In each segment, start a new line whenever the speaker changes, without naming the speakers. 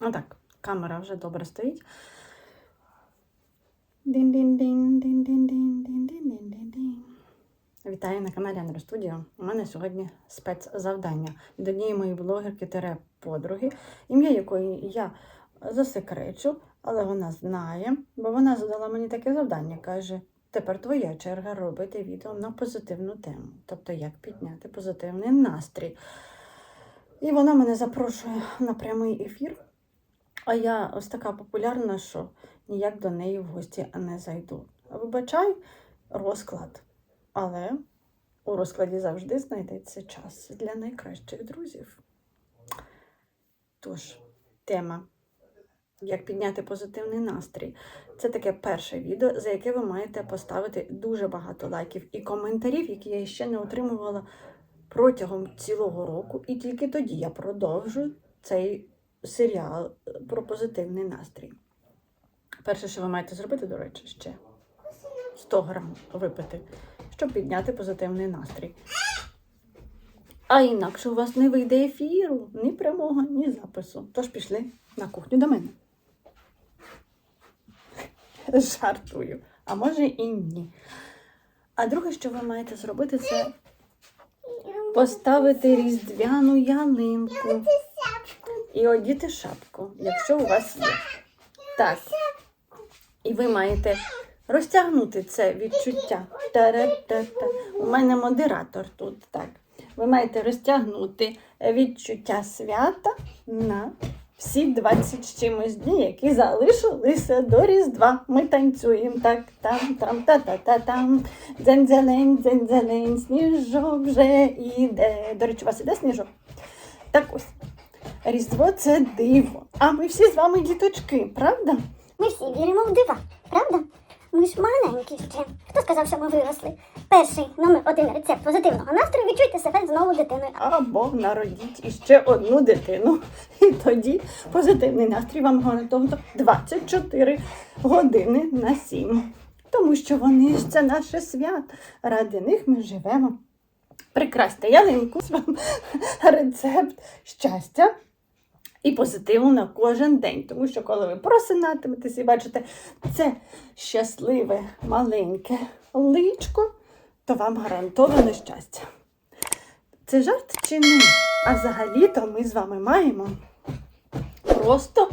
Отак, камера вже добре стоїть. Вітаю на каналі Андро Студіо. У мене сьогодні спецзавдання від однієї моєї блогерки тере подруги, ім'я якої я засекречу, але вона знає, бо вона задала мені таке завдання. Каже: тепер твоя черга робити відео на позитивну тему, тобто як підняти позитивний настрій. І вона мене запрошує на прямий ефір. А я ось така популярна, що ніяк до неї в гості не зайду. Вибачай розклад. Але у розкладі завжди знайдеться час для найкращих друзів. Тож, тема як підняти позитивний настрій. Це таке перше відео, за яке ви маєте поставити дуже багато лайків і коментарів, які я ще не отримувала протягом цілого року. І тільки тоді я продовжу цей серіал про позитивний настрій. Перше, що ви маєте зробити, до речі, ще 100 грам випити, щоб підняти позитивний настрій. А інакше у вас не вийде ефіру, ні прямого, ні запису. Тож пішли на кухню до мене. Жартую, а може і ні. А друге, що ви маєте зробити, це поставити різдвяну ялинку і одіти шапку, якщо у вас є. Так. І ви маєте розтягнути це відчуття. Та-ра-та-та. У мене модератор тут. Так. Ви маєте розтягнути відчуття свята на всі 20 з чимось дні, які залишилися до Різдва. Ми танцюємо так, там, там, та-та-та-там. Дзень-дзелень, дзень-дзелень, сніжок вже іде. До речі, у вас іде сніжок? Так ось. Різдво це диво. А ми всі з вами діточки, правда?
Ми всі віримо в дива, маленькі ще. Хто сказав, що ми виросли? Перший номер один рецепт позитивного настрою відчуйте себе знову дитиною.
Або народіть іще одну дитину. І тоді позитивний настрій вам гарантовано 24 години на 7. Тому що вони ж це наше свято. Ради них ми живемо. Прикрасьте ялинку, з вам рецепт щастя і позитиву на кожен день. Тому що коли ви просинатиметесь і бачите це щасливе маленьке личко, то вам гарантовано щастя. Це жарт чи ні? А взагалі-то ми з вами маємо просто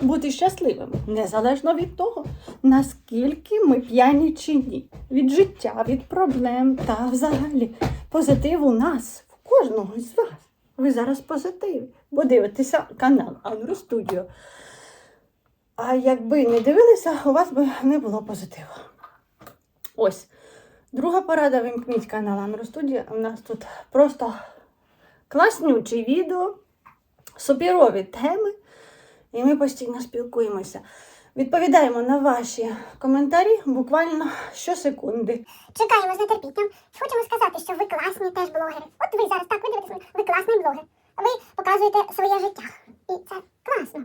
бути щасливими, незалежно від того, наскільки ми п'яні чи ні. Від життя, від проблем та взагалі позитив у нас, в кожного з вас. Ви зараз позитиві, бо дивитеся канал Анру Студіо. А якби не дивилися, у вас би не було позитиву. Ось. Друга порада вимкніть канал Анру Студіо. У нас тут просто класнючі відео, супірові теми, і ми постійно спілкуємося. Відповідаємо на ваші коментарі буквально щосекунди.
Чекаємо з нетерпінням. Хочемо сказати, що ви класні теж блогери. От ви зараз так ви дивитесь, ви класний блогер. Ви показуєте своє життя. І це класно.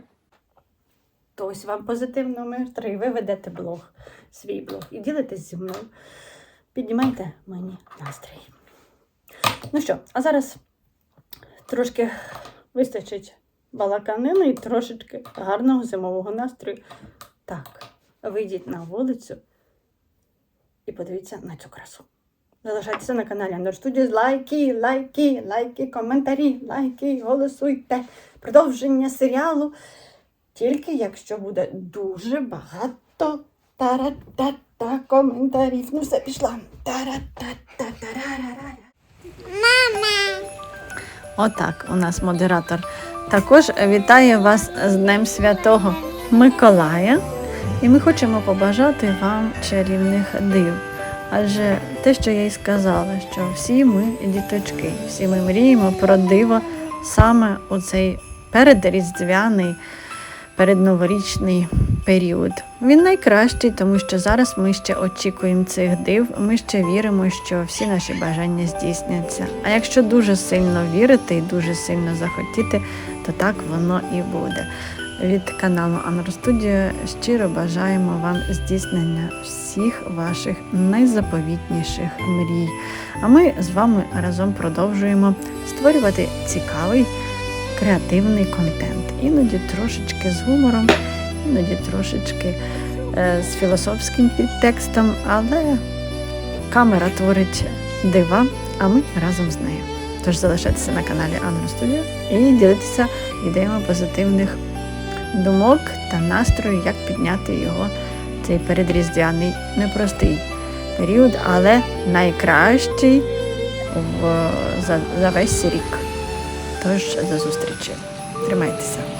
То ось вам позитив номер три. Ви ведете блог, свій блог і ділитесь зі мною. Піднімайте мені настрій. Ну що, а зараз трошки вистачить балаканини і трошечки гарного зимового настрою. Так, вийдіть на вулицю і подивіться на цю красу. Залишайтеся на каналі Under Studios. Лайки, лайки, лайки, коментарі, лайки, голосуйте. Продовження серіалу. Тільки якщо буде дуже багато тара-та-та коментарів. Ну все, пішла. Тара-та-та-тарарара. Отак у нас модератор також вітає вас з Днем Святого Миколая. І ми хочемо побажати вам чарівних див. Адже те, що я й сказала, що всі ми діточки, всі ми мріємо про диво саме у цей передріздвяний, передноворічний період. Він найкращий, тому що зараз ми ще очікуємо цих див, ми ще віримо, що всі наші бажання здійсняться. А якщо дуже сильно вірити і дуже сильно захотіти, то так воно і буде. від каналу Студіо щиро бажаємо вам здійснення всіх ваших найзаповітніших мрій. А ми з вами разом продовжуємо створювати цікавий креативний контент. Іноді трошечки з гумором, іноді трошечки е, з філософським підтекстом, але камера творить дива, а ми разом з нею. Тож залишайтеся на каналі Анна Студіо і ділитися ідеями позитивних думок та настрою, як підняти його цей передріздвяний непростий період, але найкращий в, за, за весь рік. Тож до зустрічі. Тримайтеся.